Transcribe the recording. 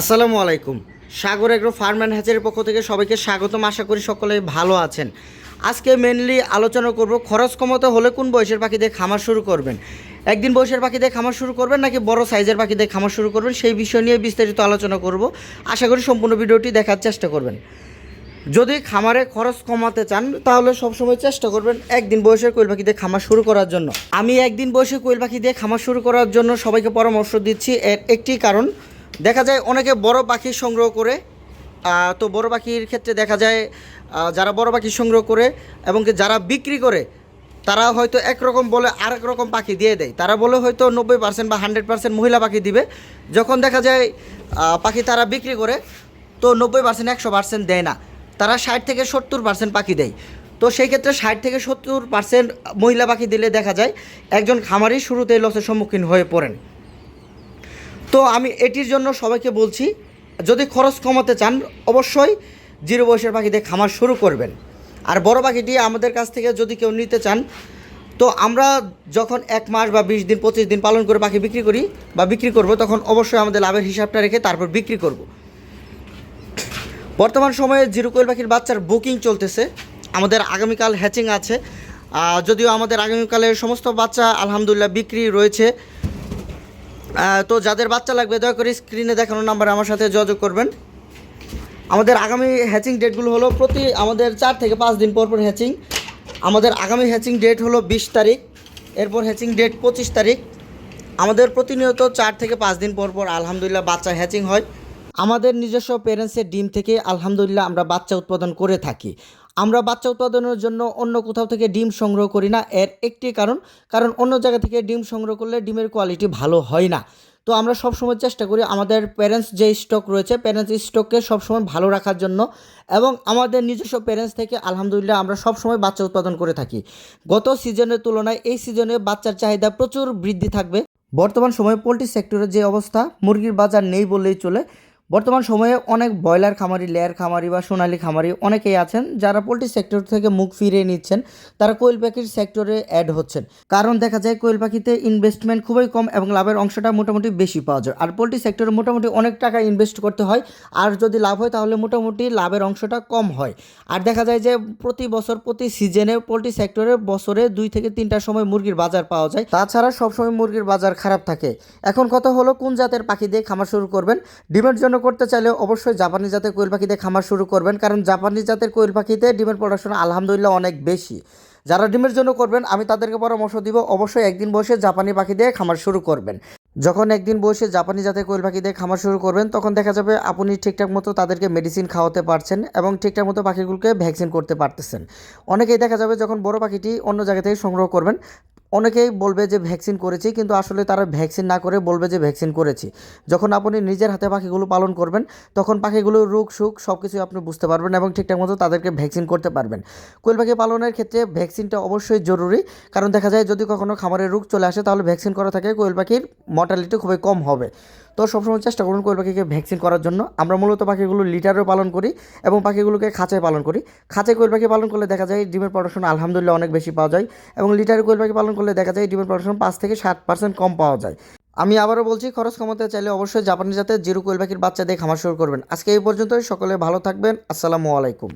আসসালামু আলাইকুম। Sagar agro farm and হ্যাচের পক্ষ থেকে সবাইকে স্বাগতম। আশা করি সকলে ভালো আছেন। আজকে মেনলি আলোচনা করব খরচ কমাতে হলে কোন বয়সের পাখি দিয়ে খামার শুরু করবেন? একদিন বয়সের পাখি দিয়ে খামার শুরু করবেন নাকি বড় সাইজের পাখি দিয়ে খামার শুরু করবেন? সেই বিষয় নিয়ে বিস্তারিত আলোচনা করব। আশা করি সম্পূর্ণ ভিডিওটি দেখার চেষ্টা করবেন। যদি খামারে খরচ কমাতে চান, তাহলে সবসময় চেষ্টা করবেন একদিন বয়সের কোয়েল পাখি দিয়ে খামার শুরু করার জন্য। আমি একদিন বয়সে কোয়েল পাখি দিয়ে খামার শুরু করার জন্য সবাইকে পরামর্শ দিচ্ছি। এর একটি কারণ দেখা যায় অনেকে বড় পাখি সংগ্রহ করে তো বড় পাখির ক্ষেত্রে দেখা যায় যারা বড় পাখি সংগ্রহ করে এবং যারা বিক্রি করে, তারা হয়তো একরকম বলে আরেক রকম পাখি দিয়ে দেয়। তারা বলে হয়তো নব্বই পার্সেন্ট বা হান্ড্রেড পার্সেন্ট মহিলা পাখি দিবে। যখন দেখা যায় পাখি তারা বিক্রি করে, তো নব্বই পার্সেন্ট একশো পার্সেন্ট দেয় না। তারা ষাট থেকে সত্তর পার্সেন্ট পাখি দেয়। তো সেই ক্ষেত্রে ষাট থেকে সত্তর পার্সেন্ট মহিলা পাখি দিলে দেখা যায়, একজন খামারি শুরুতেই লসের সম্মুখীন হয়ে পড়েন। তো আমি এটির জন্য সবাইকে বলছি, যদি খরচ কমাতে চান, অবশ্যই জিরো বয়সের পাখি দিয়ে খামার শুরু করবেন। আর বড় পাখিটি আমাদের কাছ থেকে যদি কেউ নিতে চান, তো আমরা যখন এক মাস বা বিশ দিন, পঁচিশ দিন পালন করে পাখি বিক্রি করি বা বিক্রি করব, তখন অবশ্যই আমাদের লাভের হিসাবটা রেখে তারপর বিক্রি করব। বর্তমান সময়ে জিরো কোয়েল পাখির বাচ্চার বুকিং চলতেছে। আমাদের আগামীকাল হ্যাচিং আছে। যদিও আমাদের আগামীকালের সমস্ত বাচ্চা আলহামদুলিল্লাহ বিক্রি রয়েছে। তো যাদের বাচ্চা লাগবে, দয়া করে স্ক্রিনে দেখানো নাম্বারে আমার সাথে যোগাযোগ করবেন। আমাদের আগামী হ্যাচিং ডেটগুলো হলো প্রতি, আমাদের চার থেকে পাঁচ দিন পর পর হ্যাচিং আমাদের আগামী হ্যাচিং ডেট হলো বিশ তারিখ, এরপর হ্যাচিং ডেট পঁচিশ তারিখ। আমাদের প্রতিনিয়ত চার থেকে পাঁচ দিন পর পর আলহামদুলিল্লাহ বাচ্চা হ্যাচিং হয়। আমাদের নিজস্ব পেরেন্টসের ডিম থেকে আলহামদুলিল্লাহ আমরা বাচ্চা উৎপাদন করে থাকি। আমরা বাচ্চা উৎপাদনের জন্য অন্য কোথাও থেকে ডিম সংগ্রহ করি না। এর একটি কারণ কারণ অন্য জায়গা থেকে ডিম সংগ্রহ করলে ডিমের কোয়ালিটি ভালো হয় না। তো আমরা সবসময় চেষ্টা করি আমাদের প্যারেন্টস যে স্টক রয়েছে প্যারেন্টস স্টককে সবসময় ভালো রাখার জন্য এবং আমাদের নিজস্ব প্যারেন্টস থেকে আলহামদুলিল্লাহ আমরা সবসময় বাচ্চা উৎপাদন করে থাকি। গত সিজনের তুলনায় এই সিজনে বাচ্চার চাহিদা প্রচুর বৃদ্ধি থাকবে। বর্তমান সময়ে পোলট্রি সেক্টরের যে অবস্থা, মুরগির বাজার নেই বললেই চলে। বর্তমান সময়ে অনেক ব্রয়লার খামারি, লেয়ার খামারি বা সোনালী খামারি অনেকেই আছেন যারা পোলট্রি সেক্টর থেকে মুখ ফিরিয়ে নিচ্ছেন। তারা কোয়েল পাখির সেক্টরে অ্যাড হচ্ছেন। কারণ দেখা যায় কোয়েল পাখিতে ইনভেস্টমেন্ট খুবই কম এবং লাভের অংশটা মোটামুটি বেশি পাওয়া যায়। আর পোলট্রি সেক্টরে মোটামুটি অনেক টাকা ইনভেস্ট করতে হয়। আর যদি লাভ হয় তাহলে মোটামুটি লাভের অংশটা কম হয়। আর দেখা যায় যে প্রতি বছর, প্রতি সিজনে পোলট্রি সেক্টরে বছরে দুই থেকে তিনটার সময় মুরগির বাজার পাওয়া যায়। তাছাড়া সবসময় মুরগির বাজার খারাপ থাকে। এখন কথা হলো কোন জাতের পাখি দিয়ে খামার শুরু করবেন? ডিমের জন্য করতে চাইলে অবশ্যই জাপানি জাতের কোয়েল পাখিতে খামার শুরু করবেন, কারণ জাপানি জাতের কোয়েল পাখিতে ডিমের প্রোডাকশন আলহামদুলিল্লাহ অনেক বেশি। যারা ডিমের জন্য করবেন, আমি তাদেরকে পরামর্শ দিব, অবশ্যই একদিন বসে জাপানি পাখি দিয়ে খামার শুরু করবেন। যখন একদিন বসে জাপানি জাতের কোয়েল পাখি দিয়ে খামার শুরু করবেন, তখন দেখা যাবে আপনি ঠিকঠাক মতো তাদেরকে মেডিসিন খাওয়াতে পারছেন এবং ঠিকঠাক মতো পাখিগুলোকে ভ্যাকসিন করতে পারতেছেন। অনেকেই দেখা যাবে যখন বড় পাখিটি অন্য জায়গা থেকে সংগ্রহ করবেন অনেকেই বলবে যে ভ্যাকসিন করেছি, কিন্তু আসলে তারা ভ্যাকসিন না করে বলবে যে ভ্যাকসিন করেছি। যখন আপনি নিজের হাতে পাখিগুলো পালন করবেন, তখন পাখিগুলোর রোগ, সুখ সব কিছু আপনি বুঝতে পারবেন এবং ঠিকঠাক মতো তাদেরকে ভ্যাকসিন করতে পারবেন। কোয়েল পাখি পালনের ক্ষেত্রে ভ্যাকসিনটা অবশ্যই জরুরি, কারণ দেখা যায় যদি কখনও খামারের রোগ চলে আসে, তাহলে ভ্যাকসিন করা থাকে কোয়েল পাখির মর্টালিটি খুবই কম হবে। তো সবসময় চেষ্টা করুন কোয়েল পাখিকে ভ্যাকসিন করার জন্য। আমরা মূলত পাখিগুলো লিটারও পালন করি এবং পাখিগুলোকে খাঁচায় পালন করি। খাঁচায় কোয়েল পাখি পালন করলে দেখা যায় ডিমের প্রোডাকশন আলহামদুলিল্লাহ অনেক বেশি পাওয়া যায় এবং লিটারে কোয়েল পাখি পালন করলে দেখা যায় ডিমের প্রোডাকশন পাঁচ থেকে সাত পার্সেন্ট কম পাওয়া যায়। আমি আবারও বলছি, খরচ কমাতে চাইলে অবশ্যই জাপানি জাতের জিরো কোয়েল পাখির বাচ্চা দিয়ে খামার শুরু করবেন। আজকে এই পর্যন্তই, সকলে ভালো থাকবেন, আসসালামু আলাইকুম।